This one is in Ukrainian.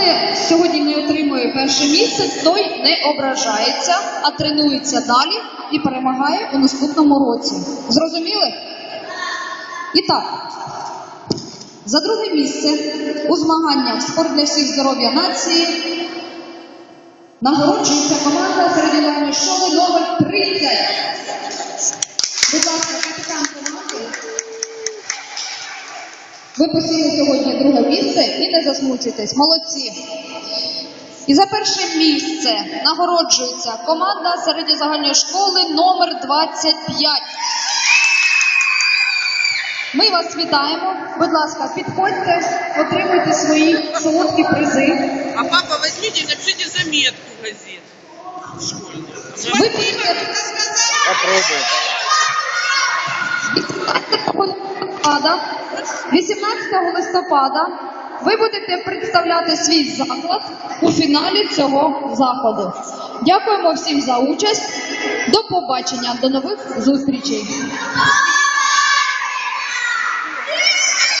не сьогодні не отримує перше місце, той не ображається, а тренується далі і перемагає у наступному році. Зрозуміли? І так, за друге місце у змаганнях спорт для всіх здоров'я нації нагороджується команда середньої школи номер 30. Ви посіли сьогодні друге місце і не засмучуйтесь. Молодці. І за перше місце нагороджується команда середньозагальної школи номер 25. Ми вас вітаємо. Будь ласка, підходьте, отримуйте свої солодкі призи. А папа, возьмите и напишите заметку в газету. Ви підете Попробуй. 18 листопада, 18 листопада ви будете представляти свій заклад у фіналі цього заходу. Дякуємо всім за участь. До побачення, до нових зустрічей.